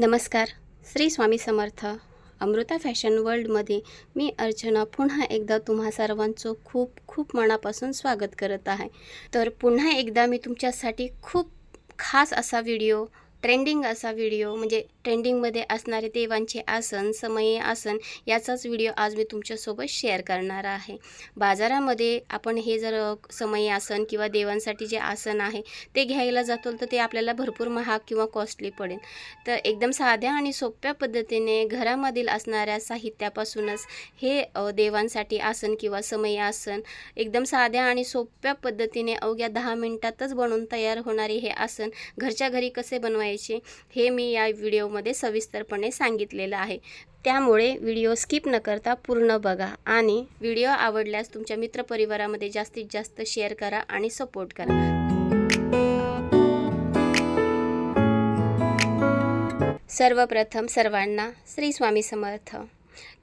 नमस्कार. श्री स्वामी समर्थ. अमृता फॅशन वर्ल्डमध्ये मी अर्चना पुन्हा एकदा तुम्हा सर्वांचं खूप खूप मनापासून स्वागत करत आहे. तर पुन्हा एकदा मी तुमच्यासाठी खूप खास असा व्हिडिओ ट्रेंडिंग असा व्हिडिओ म्हणजे ट्रेंडिंगमध्ये असणारे देवांचे आसन समयी आसन याचाच व्हिडिओ आज मी तुमच्यासोबत शेअर करणार आहे. बाजारामध्ये आपण हे जर समये आसन किंवा देवांसाठी जे आसन आहे ते घ्यायला जातो तर ते आपल्याला भरपूर महाग किंवा कॉस्टली पडेल. तर एकदम साध्या आणि सोप्या पद्धतीने घरामधील असणाऱ्या साहित्यापासूनच हे देवांसाठी आसन किंवा समयी आसन एकदम साध्या आणि सोप्या पद्धतीने अवघ्या दहा मिनिटातच बनवून तयार होणारे हे आसन घरच्या घरी कसे बनवायचे हे मी या व्हिडिओ व्हिडिओमध्ये सविस्तरपणे सांगितलेलं आहे. त्यामुळे व्हिडिओ स्किप न करता पूर्ण बघा आणि व्हिडिओ आवडल्यास तुमच्या मित्रपरिवारामध्ये जास्तीत जास्त शेअर करा आणि सपोर्ट करा. सर्वप्रथम सर्वांना श्री स्वामी समर्थ.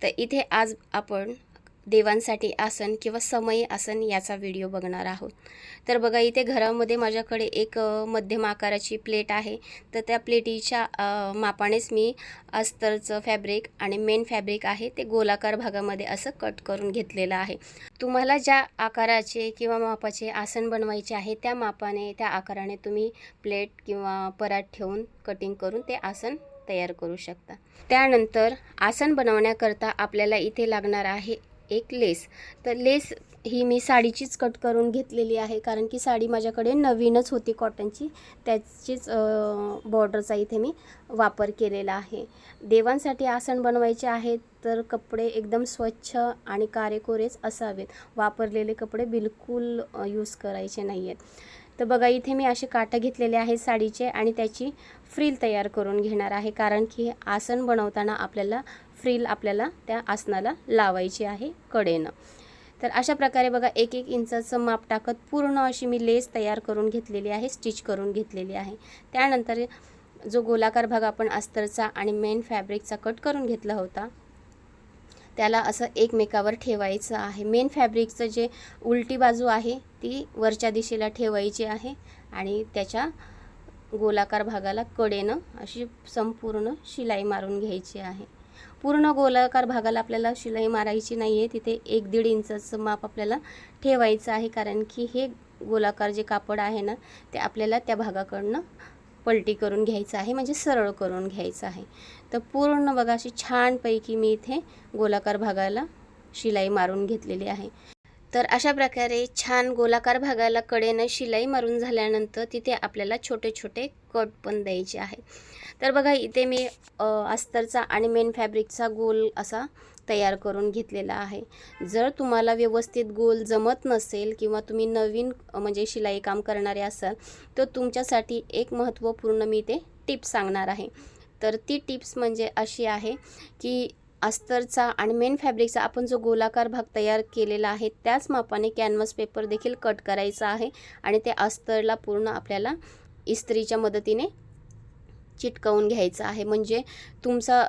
तर इथे आज आपण देवांसाठी आसन किंवा समयी आसन याचा व्हिडिओ बघणार आहोत. तर बघा इथे घरामध्ये माझ्याकडे एक मध्यम आकाराची प्लेट आहे. तर त्या प्लेटीच्या मापानेच मी अस्तरचं फॅब्रिक आणि मेन फॅब्रिक आहे ते गोलाकार भागामध्ये असं कट करून घेतलेलं आहे. तुम्हाला ज्या आकाराचे किंवा मापाचे आसन बनवायचे आहे त्या मापाने त्या आकाराने तुम्ही प्लेट किंवा परात ठेवून कटिंग करून ते आसन तयार करू शकता. त्यानंतर आसन बनवण्याकरता आपल्याला इथे लागणार आहे एक लेस. तर लेस ही मी साडीचीच कट करून घेतलेली आहे कारण की साडी माझ्याकडे नवीनच होती कॉटनची. त्याचीच बॉर्डरचा इथे मी वापर केलेला आहे. देवांसाठी आसन बनवायचे आहेत तर कपडे एकदम स्वच्छ आणि कारेकोरेच असावेत. वापरलेले कपडे बिलकुल यूज करायचे नाही आहेत तर बघा इथे मी असे काटं घेतलेले आहेत साडीचे आणि त्याची फ्रील तयार करून घेणार आहे कारण की आसन बनवताना आपल्याला फ्रील आपल्याला त्या आसनाला लावायची आहे कडेनं. तर अशा प्रकारे बघा एक एक इंचाचं माप टाकत पूर्ण अशी मी लेस तयार करून घेतलेली आहे स्टिच करून घेतलेली आहे. त्यानंतर जो गोलाकार भाग आपण अस्तरचा आणि मेन फॅब्रिकचा कट करून घेतला होता त्याला असं एकमेकावर ठेवायचं आहे. मेन फॅब्रिकचं जे उलटी बाजू आहे ती वरच्या दिशेला ठेवायची आहे आणि त्याच्या गोलाकार भागाला कडेनं अशी संपूर्ण शिलाई मारून घ्यायची आहे. पूर्ण गोलाकार भागाला आपल्याला शिलाई मारायची नाही आहे तिथे एक दीड इंचाचं माप आपल्याला ठेवायचं आहे. कारण की हे गोलाकार जे कापड आहे ना ते आपल्याला त्या भागाकडनं पलटी करून घ्यायचं आहे. म्हणजे सरळ करून घ्यायचं आहे. तर पूर्ण बघा अशी छानपैकी मी इथे गोलाकार भागाला शिलाई मारून घेतलेली आहे. तर अशा प्रकारे छान गोलाकार भागाला कडेनं शिलाई मारून झाल्यानंतर तिथे आपल्याला छोटे छोटे कट पण द्यायचे आहे तर बघा इथे मी अस्तरचा आणि मेन फॅब्रिकचा गोल असा तयार करून घेतलेला आहे. जर तुम्हाला व्यवस्थित गोल जमत नसेल किंवा तुम्ही नवीन म्हणजे शिलाई काम करणारे असाल तर तुमच्यासाठी एक महत्त्वपूर्ण मी ते टिप्स सांगणार आहे. तर ती टिप्स म्हणजे अशी आहे की अस्तरचा आणि मेन फॅब्रिकचा आपण जो गोलाकार भाग तयार केलेला आहे त्याच मापाने कॅनव्हास पेपर देखील कट करायचा आहे आणि ते अस्तरला पूर्ण आपल्याला इस्त्रीच्या मदतीने चिटकवून घ्यायचा आहे. म्हणजे तुमचा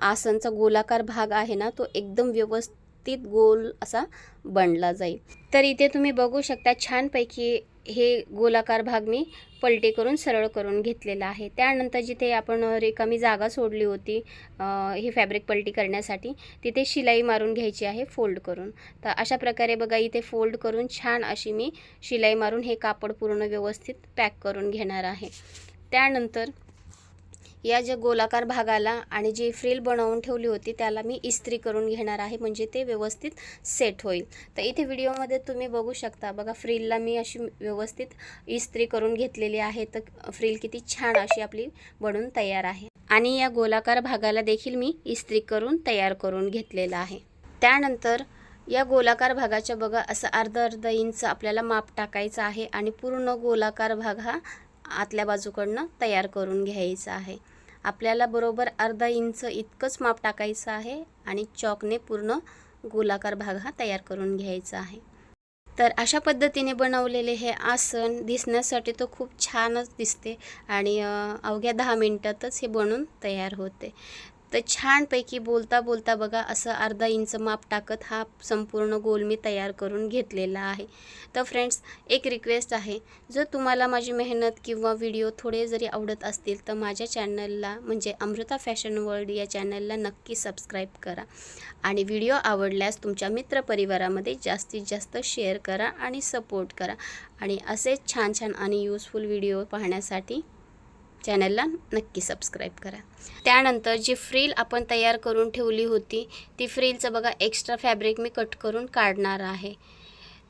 आसनचा गोलाकार भाग आहे ना तो एकदम व्यवस्थित गोल असा बनला जाईल. तर इथे तुम्ही बघू शकता छानपैकी हे गोलाकार भाग मी पलटी करून सरळ करून घेतलेला आहे. त्यानंतर जिथे आपण रिकामी जागा सोडली होती हे फॅब्रिक पलटी करण्यासाठी तिथे शिलाई मारून घ्यायची आहे फोल्ड करून. तर अशा प्रकारे बघा इथे फोल्ड करून छान अशी मी शिलाई मारून हे कापड पूर्ण व्यवस्थित पॅक करून घेणार आहे. त्यानंतर या ज्या गोलाकार भागाला आणि जी फ्रिल बनवून ठेवली होती त्याला मी इस्त्री करून घेणार आहे. म्हणजे ते व्यवस्थित सेट होईल. तर इथे व्हिडिओमध्ये तुम्ही बघू शकता. बघा फ्रिलला मी अशी व्यवस्थित इस्त्री करून घेतलेली आहे. तर फ्रिल किती छान अशी आपली बनून तयार आहे. आणि या गोलाकार भागाला देखील मी इस्त्री करून तयार करून घेतलेला आहे. त्यानंतर या गोलाकार भागाच्या बघा असं अर्धा अर्धा इंच आपल्याला माप टाकायचं आहे आणि पूर्ण गोलाकार भाग हा आतल्या बाजूकडनं तयार करून घ्यायचा आहे. आपल्याला बरोबर अर्धा इंच इतकंच माप टाकायचं आहे आणि चॉकने पूर्ण गोलाकार भाग हा तयार करून घ्यायचा आहे. तर अशा पद्धतीने बनवलेले हे आसन दिसण्यासाठी तो खूप छानच दिसते आणि अवघ्या दहा मिनटातच हे बनून तयार होते. तर छानपैकी बोलता बोलता बघा असं अर्धा इंच माप टाकत हा संपूर्ण गोल मी तयार करून घेतलेला आहे. तर फ्रेंड्स एक रिक्वेस्ट आहे. जर तुम्हाला माझी मेहनत किंवा व्हिडिओ थोडे जरी आवडत असतील तर माझ्या चॅनलला म्हणजे अमृता फॅशन वर्ल्ड या चॅनलला नक्की सबस्क्राईब करा. आणि व्हिडिओ आवडल्यास तुमच्या मित्रपरिवारामध्ये जास्तीत जास्त शेअर करा आणि सपोर्ट करा. आणि असेच छान छान आणि यूजफुल व्हिडिओ पाहण्यासाठी चॅनलला नक्की सबस्क्राईब करा. त्यानंतर जी फ्रील आपण तयार करून ठेवली होती ती फ्रीलचं बघा एक्स्ट्रा फॅब्रिक मी कट करून काढणार आहे.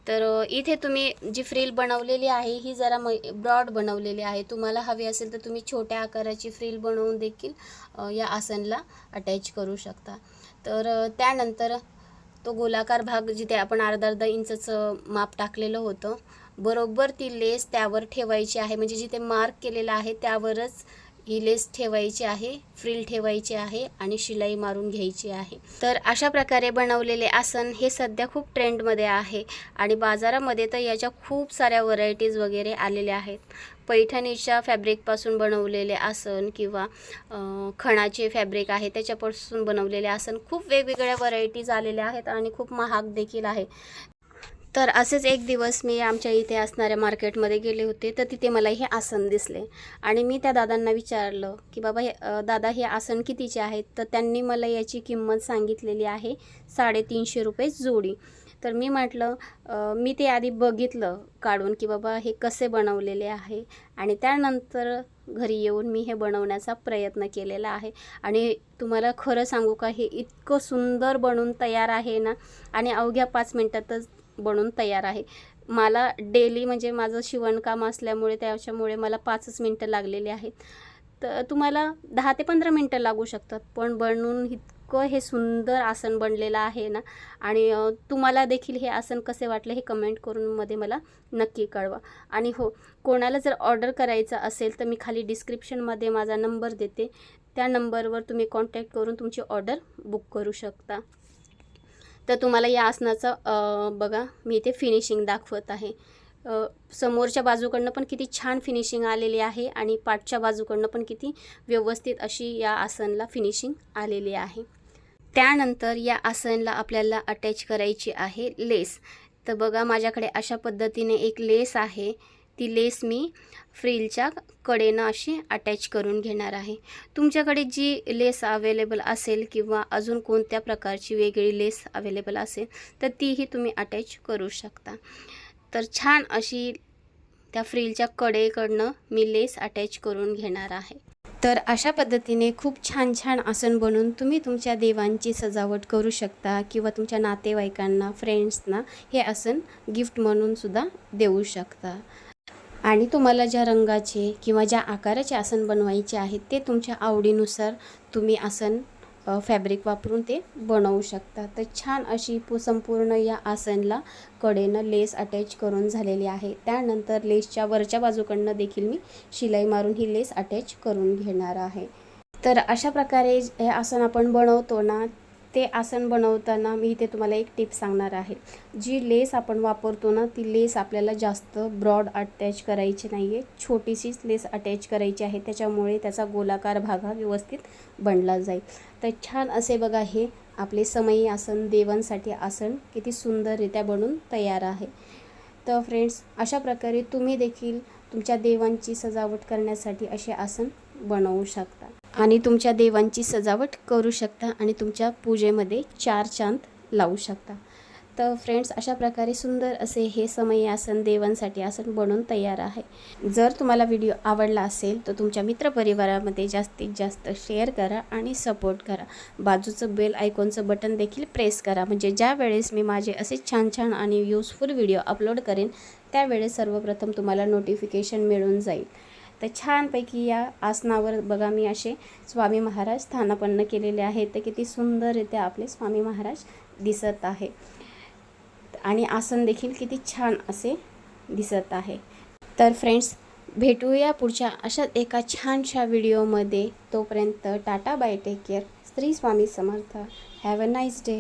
तर इथे तुम्ही जी फ्रील बनवलेली आहे ही जरा म ब्रॉड बनवलेली आहे. तुम्हाला हवी असेल तर तुम्ही छोट्या आकाराची फ्रील बनवून देखील या आसनला अटॅच करू शकता. तर त्यानंतर तो गोलाकार भाग जिथे आपण अर्धा अर्धा इंचचं माप टाकलेलं होतं बरोबर ती लेस त्यावर ठेवायची आहे. म्हणजे जिथे मार्क केलेला आहे त्यावरच ही लेस ठेवायची आहे फ्रिल ठेवायची आहे आणि शिलाई मारून घ्यायची आहे. तर अशा प्रकारे बनवलेले आसन हे सध्या खूप ट्रेंडमध्ये आहे आणि बाजारामध्ये तर याच्या खूप साऱ्या व्हरायटीज वगैरे आलेल्या आहेत. पैठणीच्या फॅब्रिकपासून बनवलेले आसन किंवा खणाचे फॅब्रिक आहे त्याच्यापासून बनवलेले आसन खूप वेगवेगळ्या व्हरायटीज आलेल्या आहेत आणि खूप महाग देखील आहे. तर असेच एक दिवस मी आमच्या इथे असणाऱ्या मार्केटमध्ये गेले होते तर तिथे मला हे आसन दिसले. आणि मी त्या दादांना विचारलं की बाबा हे दादा हे आसन कितीचे आहेत? तर त्यांनी मला याची किंमत सांगितलेली आहे साडेतीनशे रुपये जोडी. तर मी म्हटलं मी ते आधी बघितलं काढून की बाबा हे कसे बनवलेले आहे? आणि त्यानंतर घरी येऊन मी हे बनवण्याचा प्रयत्न केलेला आहे. आणि तुम्हाला खरं सांगू का हे इतकं सुंदर बनून तयार आहे ना? आणि अवघ्या पाच मिनटातच बनून तयार आहे. मला डेली म्हणजे माझं शिवणकाम असल्यामुळे त्याच्यामुळे मला पाचच मिनटं लागलेली आहेत. तर तुम्हाला दहा ते पंधरा मिनटं लागू शकतात पण बनवून इतकं हे सुंदर आसन बनलेलं आहे ना. आणि तुम्हाला देखील हे आसन कसे वाटले हे कमेंट करून मध्ये मला नक्की कळवा. आणि हो कोणाला जर ऑर्डर करायचं असेल तर मी खाली डिस्क्रिप्शनमध्ये माझा नंबर देते. त्या नंबरवर तुम्ही कॉन्टॅक्ट करून तुमची ऑर्डर बुक करू शकता. तर तुम्हाला या आसनाचं बघा मी इथे फिनिशिंग दाखवत आहे. समोरच्या बाजूकडनं पण किती छान फिनिशिंग आलेली आहे आणि पाठच्या बाजूकडनं पण किती व्यवस्थित अशी या आसनला फिनिशिंग आलेली आहे. त्यानंतर या आसनला आपल्याला अटॅच करायची आहे लेस तर बघा माझ्याकडे अशा पद्धतीने एक लेस आहे. ती लेस मी फ्रिलच्या कडेनं अशी अटॅच करून घेणार आहे. तुमच्याकडे जी लेस अवेलेबल असेल किंवा अजून कोणत्या प्रकारची वेगळी लेस अवेलेबल असेल तर तीही तुम्ही अटॅच करू शकता. तर छान अशी त्या फ्रिलच्या कडेकडनं मी लेस अटॅच करून घेणार आहे. तर अशा पद्धतीने खूप छान छान आसन बनवून तुम्ही तुमच्या देवांची सजावट करू शकता किंवा तुमच्या नातेवाईकांना फ्रेंड्सना हे आसन गिफ्ट म्हणून सुद्धा देऊ शकता. आणि तुम्हाला ज्या रंगाचे किंवा ज्या आकाराचे आसन बनवायचे आहेत ते तुमच्या आवडीनुसार तुम्ही आसन फॅब्रिक वापरून ते बनवू शकता. तर छान अशी पू संपूर्ण या आसनला कडेनं लेस अटॅच करून झालेली आहे. त्यानंतर लेसच्या वरच्या बाजूकडनं देखील मी शिलाई मारून ही लेस अटॅच करून घेणार आहे. तर अशा प्रकारे हे आसन आपण बनवतो ना ते आसन बनवताना मी इथे तुम्हाला एक टिप सांगणार आहे. जी लेस आपण वापरतो ना ती लेस आपल्याला जास्त ब्रॉड अटॅच करायची नाही आहे छोटीशीच लेस अटॅच करायची आहे त्याच्यामुळे त्याचा गोलाकार भाग हा व्यवस्थित बनला जाईल. तर छान असे बघा हे आपले समयी आसन देवांसाठी आसन किती सुंदररित्या बनून तयार आहे. तर फ्रेंड्स अशा प्रकारे तुम्ही देखील तुमच्या देवांची सजावट करण्यासाठी असे आसन बनवू शकता. आणि तुमच्या देवांची सजावट करू शकता आणि तुमच्या पूजेमध्ये चार चांद लावू शकता. तर फ्रेंड्स अशा प्रकारे सुंदर असे हे समय आसन देवांसाठी आसन बनवून तयार आहे. जर तुम्हाला व्हिडिओ आवडला असेल तर तुमच्या मित्रपरिवारामध्ये जास्तीत जास्त शेअर करा आणि सपोर्ट करा. बाजूचं बेल आयकॉनचं बटन देखील प्रेस करा. म्हणजे ज्या वेळेस मी माझे असे छान छान आणि यूजफुल व्हिडिओ अपलोड करेन त्यावेळेस सर्वप्रथम तुम्हाला नोटिफिकेशन मिळून जाईल. तर छानपैकी या आसनावर बघा मी असे स्वामी महाराज स्थानापन्न केलेले आहेत. तर किती सुंदररित्या आपले स्वामी महाराज दिसत आहे. आणि आसन देखील किती छान असे दिसत आहे. तर फ्रेंड्स भेटूया पुढच्या अशाच एका छानशा व्हिडिओमध्ये. तोपर्यंत Tata bye take care. Shri Swami Samarth. Have a nice day